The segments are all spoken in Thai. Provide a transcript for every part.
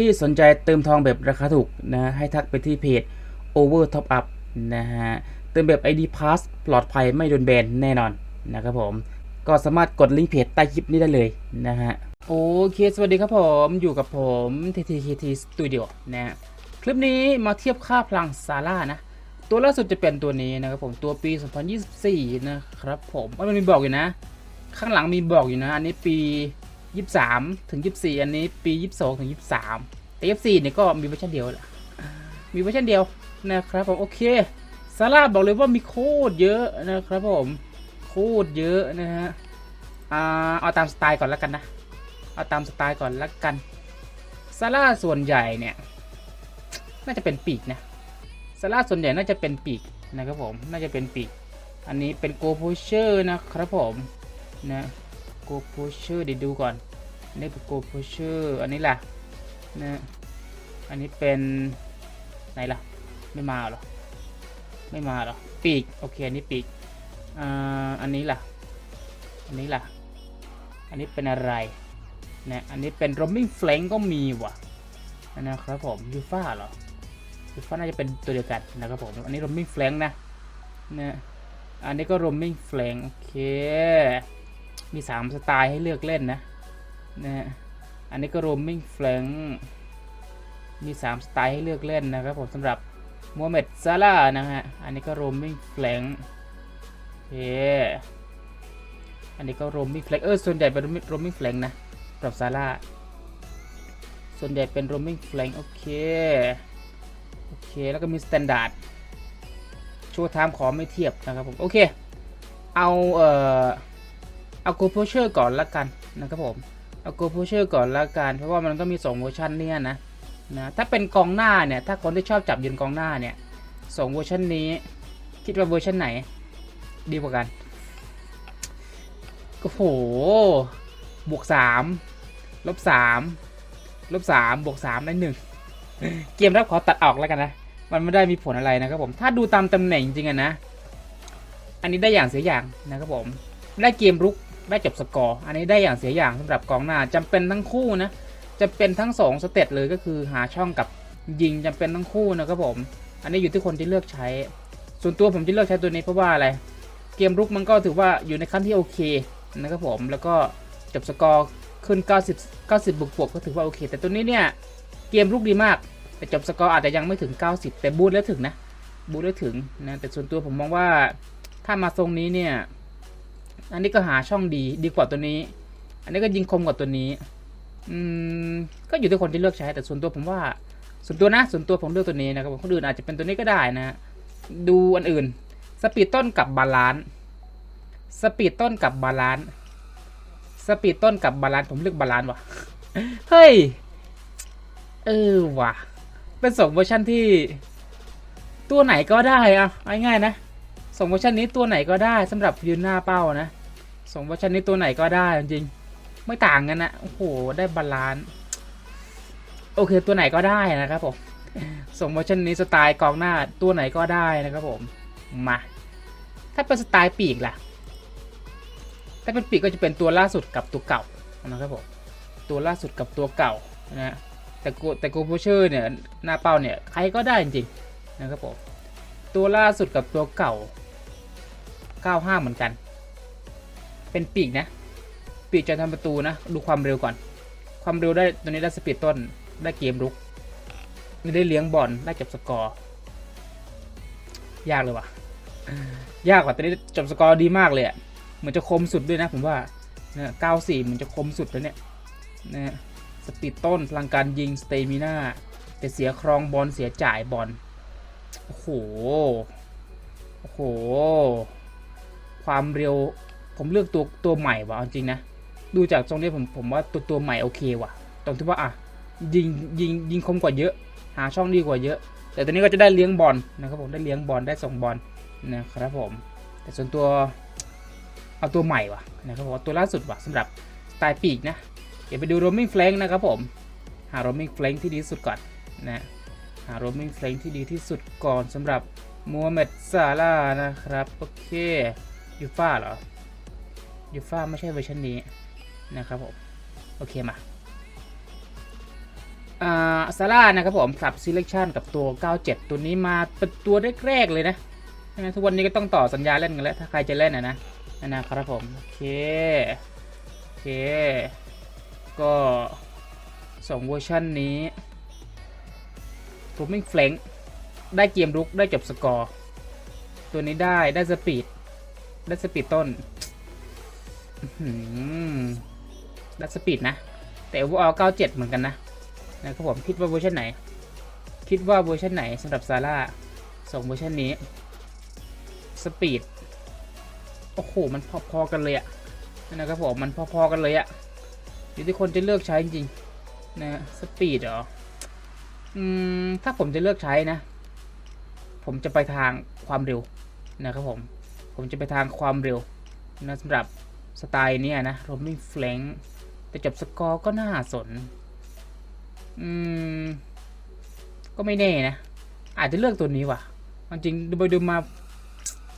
ที่สนใจเติมทองแบบราคาถูกนะให้ทักไปที่เพจ Over Top Up นะฮะเติมแบบ ID Pass ปลอดภัยไม่โดนแบนแน่นอนนะครับผมก็สามารถกดลิงก์เพจใต้คลิปนี้ได้เลยนะฮะโอเค สวัสดีครับผมอยู่กับผม TTKT Studio นะฮะคลิปนี้มาเทียบค่าพลังซาร่านะ ตัวล่าสุดจะเป็นตัวนี้นะครับผมตัวปี 2024 นะครับผมมันมีบอกอยู่นะ ข้างหลังมีบอกอยู่นะ อันนี้ปี 23ถึง24อันนี้ปี22ถึง23แต่24เนี่ยก็มีเวอร์ชันเดียวแหละมีเวอร์ชันเดียวนะครับผมโอเคซาร่าบอกเลยว่ามีโคตรเยอะนะครับผมโคตรเยอะนะฮะอ่าเอาตามสไตล์ก่อนแล้วกันนะเอาตามสไตล์ก่อนแล้วกันซาร่าส่วนใหญ่เนี่ยน่าจะเป็นปีกนะซาร่าส่วนใหญ่น่าจะเป็นปีกนะครับผมน่าจะเป็นปีก อันนี้เป็นโกโพเชอร์นะครับผมนะ โกโพเชอร์เดี๋ยวดูก่อนอันนี้เป็นโกโพเชอร์อันนี้ล่ะนะอันนี้เป็นไหนล่ะ ไม่มาหรอ ไม่มาหรอ ปีก โอเค อันนี้ปีกอ่าอันนี้ล่ะ อันนี้ล่ะ อันนี้เป็นอะไรนะอันนี้เป็น roaming flank ก็มีว่ะนะครับผมยูฟ่าเหรอยูฟ่าน่าจะเป็นตัวเดียวกันนะครับผม อันนี้ roaming flank นะนะอันนี้ก็ roaming flank โอเค มี 3 สไตล์ให้เลือกเล่นนะนะฮะอันนี้ก็ roaming flank มี 3 สไตล์ให้เลือกเล่นนะครับผมสำหรับโมเมดซาร่านะฮะอันนี้ก็ roaming flank โอเคอันนี้ก็ roaming flank เออส่วนใหญ่เป็น roaming flank นะสำหรับซาร่าส่วนใหญ่เป็น roaming flank โอเคโอเคแล้วก็มี standard โชว์ไทม์ขอไม่เทียบนะครับผมโอเคเอาเอ่อ เอาโกโพเชอร์ก่อนละกันนะครับผมเอาโกโพเชอร์ก่อนละกัน เพราะว่ามันก็มี2เวอร์ชันเนี่ยนะนะถ้าเป็นกองหน้าเนี่ยถ้าคนที่ชอบจับยืนกองหน้าเนี่ยสองเวอร์ชันนี้ คิดว่าเวอร์ชันไหน ดีกว่ากันโอ้โหบวกสามลบสามลบสามบวกสามได้หนึ่งเกมรับขอตัดออกแล้วกันนะ มันไม่ได้มีผลอะไรนะครับผม ถ้าดูตามตำแหน่งจริงๆอะนะ อันนี้ได้อย่างเสียอย่างนะครับผม ได้เกมรุก ได้จบสกอร์ อันนี้ได้อย่างเสียอย่างสำหรับกองหน้าจำเป็นทั้งคู่นะจะเป็นทั้งสองสเตตเลยก็คือหาช่องกับยิงจำเป็นทั้งคู่นะครับผม อันนี้อยู่ที่คนที่เลือกใช้ ส่วนตัวผมจะเลือกใช้ตัวนี้เพราะว่าอะไร เกมรุกมันก็ถือว่าอยู่ในขั้นที่โอเคนะครับผม แล้วก็จบสกอร์ขึ้น 90 90บวกบวกก็ถือว่าโอเค แต่ตัวนี้เนี่ยเกมรุกดีมาก แต่จบสกอร์อาจจะยังไม่ถึง 90 แต่บูทแล้วถึงนะ บูทแล้วถึงนะ แต่ส่วนตัวผมมองว่าถ้ามาทรงนี้เนี่ย อันนี้ก็หาช่องดีดีกว่าตัวนี้ อันนี้ก็ยิงคมกว่าตัวนี้ อืม ก็อยู่ที่คนที่เลือกใช้ แต่ส่วนตัวผมว่า ส่วนตัวนะ ส่วนตัวผมเลือกตัวนี้นะครับคนอื่นอาจจะเป็นตัวนี้ก็ได้นะ ดูอันอื่น สปีดต้นกับบาลานซ์ สปีดต้นกับบาลานซ์ สปีดต้นกับบาลานซ์ผมเลือกบาลานซ์ว่ะ เฮ้ย เออว่ะ เป็นสองเวอร์ชันที่ ตัวไหนก็ได้อะง่ายๆนะ สองเวอร์ชันนี้ตัวไหนก็ได้สำหรับยืนหน้าเป้านะสองเวอร์ชันนี้ตัวไหนก็ได้จริงไม่ต่างกันนะโอ้โหได้บาลานซ์โอเคตัวไหนก็ได้นะครับผมสองเวอร์ชันนี้สไตล์กองหน้าตัวไหนก็ได้นะครับผมมาถ้าเป็นสไตล์ปีกล่ะ ถ้าเป็นปีกก็จะเป็นตัวล่าสุดกับตัวเก่านะครับผมตัวล่าสุดกับตัวเก่านะฮะแต่โกแต่กโพเชอร์เนี่ยหน้าเป้าเนี่ยใครก็ได้จริงๆนะครับผมตัวล่าสุดกับตัวเก่า 95 เหมือนกัน เป็นปีกนะ ปีกจะทำประตูนะ ดูความเร็วก่อน ความเร็วได้ตัวนี้ได้สปีดต้น ได้เกมรุกได้เลี้ยงบอล ได้จับสกอร์ ยากเลยว่ะ ยากกว่าตัวนี้จับสกอร์ดีมากเลยอะเหมือนจะคมสุดด้วยนะผมว่าเนี่ย94เหมือนจะคมสุดแล้วเนี่ยนะสปีดต้นพลังการยิงสเตมิน่าแต่เสียครองบอลเสียจ่ายบอลโอ้โห โอ้โห ความเร็ว ผมเลือกตัวตัวใหม่ว่ะจริงนะ ดูจากตรงนี้ผมผมว่าตัวตัวใหม่โอเคว่ะ ตรงที่ว่าอะยิงยิงยิงคมกว่าเยอะ หาช่องดีกว่าเยอะ แต่ตัวนี้ก็จะได้เลี้ยงบอลนะครับผมได้เลี้ยงบอลได้ส่งบอลนะครับผม แต่ส่วนตัวเอาตัวใหม่ว่ะนะครับผมตัวล่าสุดว่ะสำหรับสไตล์ปีกนะเดี๋ยวไปดู roaming flank นะครับผมหา roaming flank ที่ดีที่สุดก่อนนะหา roaming flank ที่ดีที่สุดก่อนสำหรับมูฮัมหมัดซาร่านะครับ โอเค ยูฟ่าเหรอยูฟ่าไม่ใช่เวอร์ชันนี้นะครับผม โอเคมาอ่าซาร่านะครับผมปรับ selection กับตัว 97 ตัวนี้มาเป็นตัวแรกๆเลยนะนะทุกวันนี้ก็ต้องต่อสัญญาเล่นกันแล้ว ถ้าใครจะเล่นนะนะนะครับผม โอเค โอเค ก็สองเวอร์ชันนี้ผมมิ่งเฟลงได้เกมรุกได้จบสกอร์ ตัวนี้ได้ได้สปีด ด้สปีดต้นอื้อหือได้สปีดนะ แต่ว่าเอา97เหมือนกันนะนะครับผมคิดว่าเวอร์ชันไหน คิดว่าเวอร์ชันไหนสำหรับซาร่าสองเวอร์ชันนี้ สปีด โอ้โห มันพอๆกันเลยอะนะครับผม มันพอๆกันเลยอะอยู่ที่คนจะเลือกใช้จริงๆนะสปีดเหรอ อืม ถ้าผมจะเลือกใช้นะ ผมจะไปทางความเร็วนะครับผม ผมจะไปทางความเร็วนะสำหรับสไตล์นี้นะโรมิงแฟลงแต่จบสกอร์ก็น่าสน อืม ก็ไม่แน่นะ อาจจะเลือกตัวนี้ว่ะเอาจริงดูไปดูมา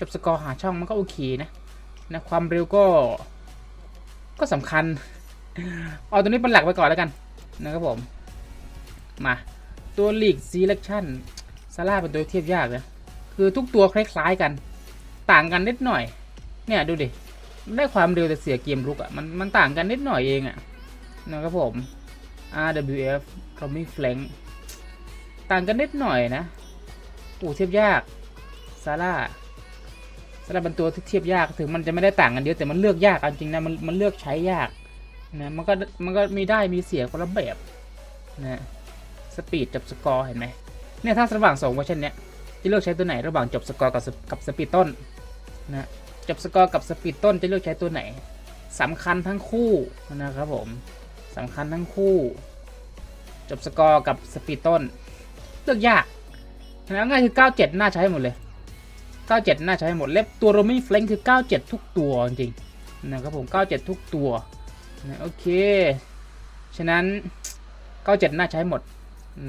จบสกอร์หาช่องมันก็โอเคนะนะความเร็วก็ ก็สำคัญ เอาตัวนี้เป็นหลักไปก่อนแล้วกันนะครับผม มาตัวลีก selection ซาร่าเป็นตัวเทียบยากนะคือทุกตัวคล้าย ๆกัน ต่างกันนิดหน่อย เนี่ยดูดิ ได้ความเร็วแต่เสียเกมรุกอะ่ะ มันมันต่างกันนิดหน่อยเองอะ่ะนะครับผม RWF Roaming Flank ต่างกันนิดหน่อยนะโอ้เทียบยาก ซาร่า ซาร่าเป็นตัวที่เทียบยาก ถึงมันจะไม่ได้ต่างกันเยอะแต่มันเลือกยากจริงนะ มันมันเลือกใช้ยากนะ มันก็มันก็มีได้มีเสียคนละแบบนะสปีดกับสกอร์เห็นไหมเนี่ยถ้าระหว่างสองเวอร์ชันเนี้ยจะเลือกใช้ตัวไหนระหว่างจบสกอร์กับกับสปีดต้น นะจบสกอร์กับสปีดต้นจะเลือกใช้ตัวไหนสำคัญทั้งคู่นะครับผมสำคัญทั้งคู่ จบสกอร์กับสปีดต้น เลือกยากนะง่ายคือ 97 น่าใช้หมดเลย 97 น่าใช้หมดเล็บตัวโรมี่เฟลงคือ 97 ทุกตัวจริงนะครับผม 97 ทุกตัวนะโอเค ฉะนั้น 97 น่าใช้หมด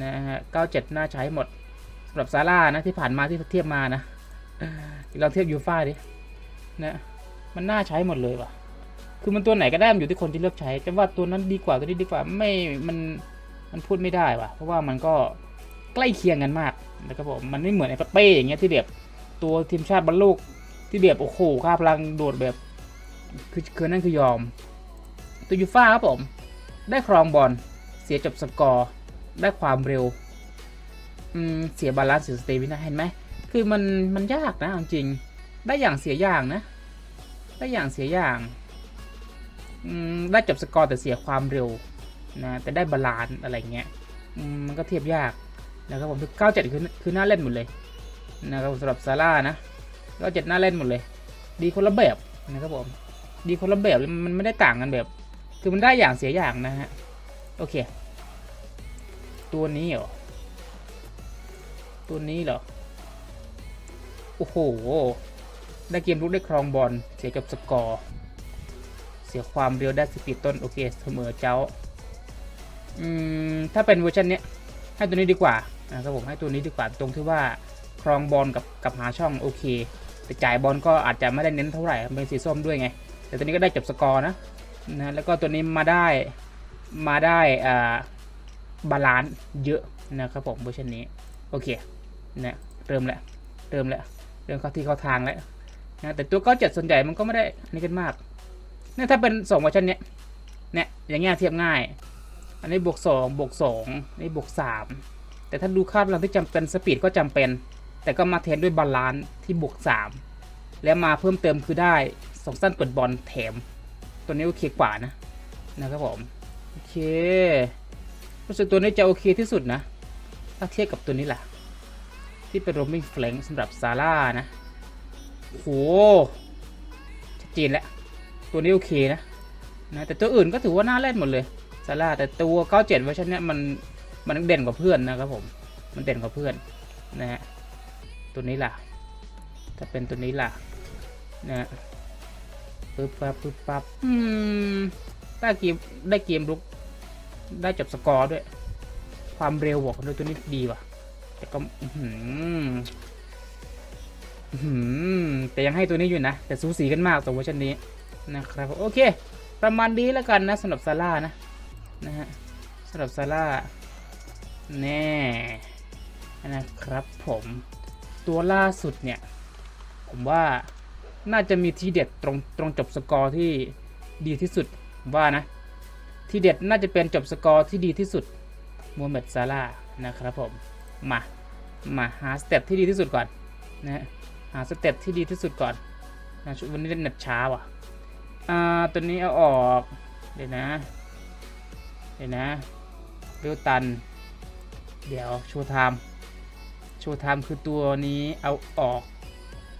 นะฮะ 97 น่าใช้หมดสำหรับซาร่านะที่ผ่านมาที่เทียบมานะ เราเทียบยูฟ่าดินะมันน่าใช้หมดเลยว่ะ คือมันตัวไหนก็ได้มันอยู่ที่คนที่เลือกใช้จะว่าตัวนั้นดีกว่าตัวนี้ดีกว่าไม่มันมันพูดไม่ได้ว่ะ เพราะว่ามันก็ใกล้เคียงกันมากนะครับผมมันไม่เหมือนไอ้เป้อย่างเงี้ยที่แบบตัวทีมชาติบอลโลกที่แบบโอ้โหค่าพลังโดดแบบคือคือนั่นคือยอม ตัวยูฟ่าครับผม ได้ครองบอลเสียจบสกอร์ ได้ความเร็ว อืม เสียบาลานซ์เสียสเตมินะเห็นไหม คือมันมันยากนะจริง ได้อย่างเสียอย่างนะ ได้อย่างเสียอย่างได้จบสกอร์แต่เสียความเร็วนะแต่ได้บาลานซ์อะไรเงี้ยมันก็เทียบยากนะครับผมคือ97คือคือหน้าเล่นหมดเลยนะครับสำหรับซาร่านะ97หน้าเล่นหมดเลย ดีคนละแบบนะครับผมดีคนละแบบมันไม่ได้ต่างกันแบบ คือมันได้อย่างเสียอย่างนะฮะโอเค ตัวนี้เหรอตัวนี้เหรอ โอ้โห ได้เกมรุกได้ครองบอล เสียกับสกอร์ เสียความเร็วได้สปีดต้น โอเคเสมอเจ้า อืม ถ้าเป็นเวอร์ชันเนี้ย ให้ตัวนี้ดีกว่านะครับผมให้ตัวนี้ดีกว่าตรงที่ว่าครองบอลกับกับหาช่องโอเค แต่จ่ายบอลก็อาจจะไม่ได้เน้นเท่าไหร่เป็นสีส้มด้วยไง แต่ตัวนี้ก็ได้จบสกอร์นะนะแล้วก็ตัวนี้มาได้มาได้อ่าบาลานซ์เยอะนะครับผมเวอร์ชันนี้ โอเคนะเริ่มแล้วเริ่มแล้ว เริ่มเข้าที่เข้าทางแล้วนะแต่ตัวก็จัดส่วนใหญ่มันก็ไม่ได้นนี้กันมากเนี่ยถ้าเป็นสองเวอร์ชันเนี้ยเนี่ยอย่างเงี้ยเทียบง่าย อันนี้บวกสองบวกสองอันนี้บวกสามแต่ถ้าดูค่าพลังที่จำเป็นสปีดก็จำเป็น แต่ก็มาเทนด้วยบาลานซ์ที่บวกสามแล้วมาเพิ่มเติมคือได้สองสั้นเปิดบอลแถม ตัวนี้โอเคกว่านะนะครับผมโอเครู้สึกตัวนี้จะโอเคที่สุดนะ ถ้าเทียบกับตัวนี้แหละ ที่เป็น roaming flank สำหรับซาร่านะโหชัดเจนแล้ว ตัวนี้โอเคนะนะแต่ตัวอื่นก็ถือว่าน่าเล่นหมดเลยซาร่าแต่ตัว 97 เวอร์ชันเนี้ยมันมันเด่นกว่าเพื่อนนะครับผม มันเด่นกว่าเพื่อนนะฮะตัวนี้ล่ะ ถ้าเป็นตัวนี้ล่ะนะฮะปึ๊บปั๊บปึ๊บปั๊บอืมได้เกมได้เกมลุกได้จบสกอร์ด้วย ความเร็วบอกด้วยตัวนี้ดีว่ะ แต่ก็หืออื้อหือแต่ยังให้ตัวนี้อยู่นะ แต่สูสีกันมากตัวเวอร์ชันนี้นะครับโอเค ประมาณนี้แล้วกันนะสำหรับซาร่านะนะฮะสำหรับซาร่าแน่นะครับผมตัวล่าสุดเนี่ย ผมว่าน่าจะมีทีเด็ดตรงตรงจบสกอร์ที่ดีที่สุดผมว่านะ ทีเด็ดน่าจะเป็นจบสกอร์ที่ดีที่สุดมูฮัมเหม็ดซาร่านะครับผม มา มาหาสเต็ปที่ดีที่สุดก่อนนะฮะหาสเต็ปที่ดีที่สุดก่อนนะชุดวันนี้เล่นเน็ตช้าว่ะอ่าตัวนี้เอาออกเดี๋ยวนะเดี๋ยวนะเบลตัน เดี๋ยวโชว์ไทม์โชว์ไทม์คือตัวนี้เอาออก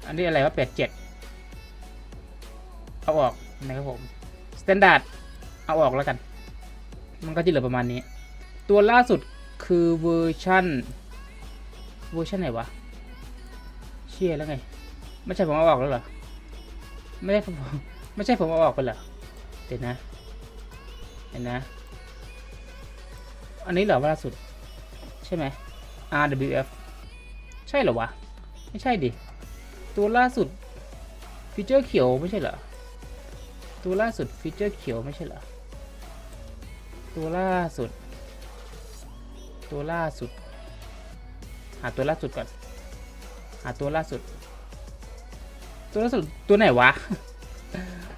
อันนี้อะไรว่าแปดเจ็ดเอาออกนะครับผมสแตนดาร์ดเอาออกแล้วกัน มันก็จะเหลือประมาณนี้ ตัวล่าสุดคือเวอร์ชัน เวอร์ชันไหนวะเชี่ยแล้วไง ไม่ใช่ผมเอาออกแล้วเหรอ ไม่ใช่ผมไม่ใช่ผมเอาออกไปเหรอเดี๋ยวนะ เห็นนะ อันนี้เหรอว่าล่าสุด ใช่ไหม RWF ใช่เหรอวะ ไม่ใช่ดิ ตัวล่าสุดฟีเจอร์เขียวไม่ใช่เหรอ ตัวล่าสุดฟีเจอร์เขียวไม่ใช่เหรอ ตัวล่าสุด ตัวล่าสุด หาตัวล่าสุดก่อน หาตัวล่าสุด ตัวล่าสุดตัวไหนวะ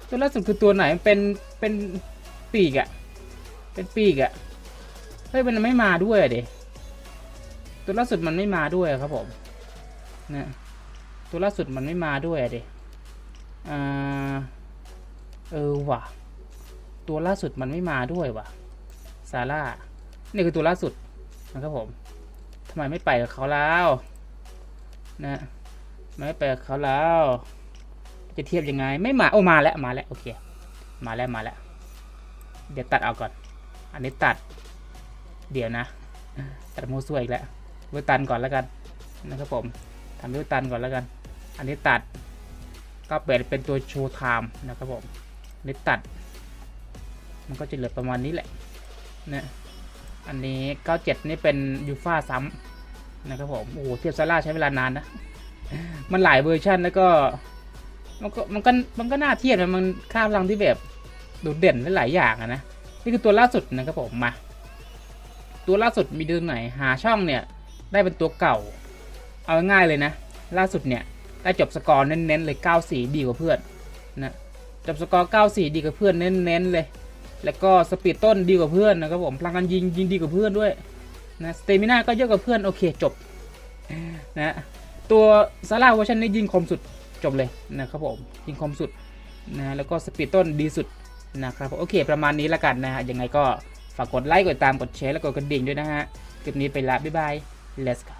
ตัวล่าสุดคือตัวไหนเป็นเป็นปีกอะเป็นปีกอะเฮ้ยมันไม่มาด้วยเดตัวล่าสุดมันไม่มาด้วยครับผมนะตัวล่าสุดมันไม่มาด้วยเดอ่าเออว่ะ ตัวล่าสุดมันไม่มาด้วยว่ะซาร่านี่คือตัวล่าสุดนะครับผม ไมไม่ไปกับเขาแล้วนะไม่ไปกับเขาแล้ว จะเทียบยังไง ไม่มา โอ้มาแล้วมาแล้วโอเค มาแล้วมาแล้ว เดี๋ยวตัดเอาก่อน อันนี้ตัด เดี๋ยวนะ ตัดมูสวยอีกแล้วเวอร์ตันก่อนแล้วกันนะครับผมทำเวอร์ตันก่อนแล้วกัน อันนี้ตัดก็เปลี่ยนเป็นตัวโชว์ไทม์นะครับผมนนี้ตัด มันก็จะเหลือประมาณนี้แหละเนะ อันนี้ 97 นี่เป็นยูฟ่าซ้ำนะครับผมโอ้โหเทียบซาร่าใช้เวลานานนะ มันหลายเวอร์ชันแล้วก็มันก็มันก็มันก็น่าเทียบนะมันค่าพลังที่แบบโดดเด่นหลายอย่างนะนี่คือตัวล่าสุดนะครับผมมา ตัวล่าสุดมีดูไหนหาช่องเนี่ย ได้เป็นตัวเก่า เอาง่ายเลยนะ ล่าสุดเนี่ยได้จบสกอร์เน้นๆเลย 94 ดีกว่าเพื่อนนะจบสกอร์ 94 ดีกว่าเพื่อนเน้นๆเลย แล้วก็สปีดต้นดีกว่าเพื่อนนะครับผมพลังการยิงยิงดีกว่าเพื่อนด้วยนะสเตมิน่าก็เยอะกว่าเพื่อนโอเคจบนะตัวซาร่าเวอร์ชันนี้ยิงคมสุดจบเลยนะครับผมยิงคมสุดนะแล้วก็สปีดต้นดีสุดนะครับโอเค ประมาณนี้ละกันนะฮะยังไงก็ฝากกดไลค์กดตามกดแชร์แล้วกดกระดิ่งด้วยนะฮะคลิปนี้ไปละบ๊ายบาย let's go